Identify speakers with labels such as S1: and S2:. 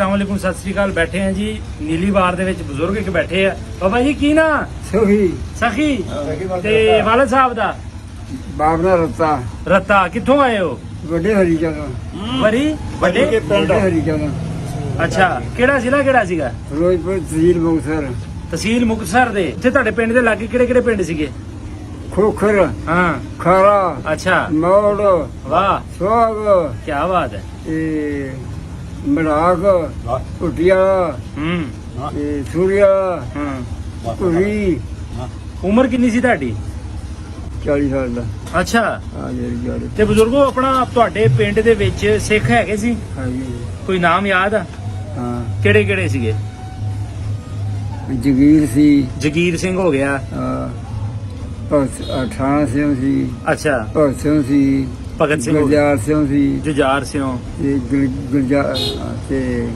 S1: ਅਸਲਾਮ ਸਤਿ ਸ੍ਰੀ ਅਕਾਲ। ਬੈਠੇ ਆ ਜੀ ਨੀਲੀਵਾਰ ਦੇ ਵਿੱਚ ਬਜ਼ੁਰਗ ਇੱਕ ਬੈਠੇ ਆ। ਬਾਬਾ ਜੀ ਕੀ ਨਾ?
S2: ਸੋਹੀ।
S1: ਸਖੀ? ਤੇ ਵਾਲਦ ਸਾਹਿਬ ਦਾ?
S2: ਬਾਬਨਾ ਰਤਾ।
S1: ਰੱਤਾ ਕਿੱਥੋਂ ਆਏ ਹੋ?
S2: ਵੱਡੇ ਹਰੀ ਜਦੋਂ
S1: ਵਰੀ? ਵੱਡੇ?
S2: ਵੱਡੇ ਹਰੀ ਜਦੋਂ
S1: ਅੱਛਾ ਕਿਹੜਾ ਜ਼ਿਲ੍ਹਾ ਕਿਹੜਾ ਸੀਗਾ?
S2: ਫਿਰੋਜ਼ਪੁਰ ਤਹਿਸੀਲ ਮੁਕਤਸਰ।
S1: ਤਹਿਸੀਲ ਮੁਕਤਸਰ ਦੇ। ਇੱਥੇ ਤੁਹਾਡੇ ਪਿੰਡ ਦੇ ਲਾਗੇ ਕਿਹੜੇ ਕਿਹੜੇ ਪਿੰਡ ਸੀਗੇ?
S2: ਖੋਖਰ।
S1: ਹਾਂ।
S2: ਖਾਰਾ।
S1: ਅੱਛਾ।
S2: ਮੌੜ।
S1: ਵਾਹ।
S2: ਸੋਗ
S1: ਕੀ ਬਾਤ ਹੈ।
S2: ਤੇ ਮੜਾਕ ਕੁਟਿਆ
S1: ਹੂੰ।
S2: ਤੇ ਸੂਰਿਆ
S1: ਹੂੰ।
S2: ਕੁਰੀ
S1: ਉਮਰ ਕਿੰਨੀ ਸੀ ਤੁਹਾਡੀ?
S2: 40 ਸਾਲ ਦਾ।
S1: ਅੱਛਾ।
S2: ਆ ਜਿਹੜੀ ਗੱਲ
S1: ਤੇ ਬਜ਼ੁਰਗੋ ਆਪਣਾ ਤੁਹਾਡੇ ਪਿੰਡ ਦੇ ਵਿੱਚ ਸਿੱਖ ਹੈਗੇ ਸੀ?
S2: ਹੈਗੀ
S1: ਕੋਈ ਨਾਮ ਯਾਦ? ਆ
S2: ਹਾਂ।
S1: ਕਿਹੜੇ ਕਿਹੜੇ ਸੀਗੇ?
S2: ਜਗੀਰ ਸੀ।
S1: ਜਗੀਰ ਸਿੰਘ ਹੋ ਗਿਆ।
S2: ਹਾਂ। ਭਗਤ 18 ਸਿੰਘ ਸੀ
S1: ਅੱਛਾ।
S2: ਭਗਤ ਸਿੰਘ ਸੀ
S1: ਭਗਤ ਸਿੰਘ ਹੋ ਗਿਆ
S2: ਗੁਰਜਾਰ ਸਿੰਘ ਸੀ।
S1: ਜੁਝਾਰ ਸਿੰਘ।
S2: ਤੇ ਤੇ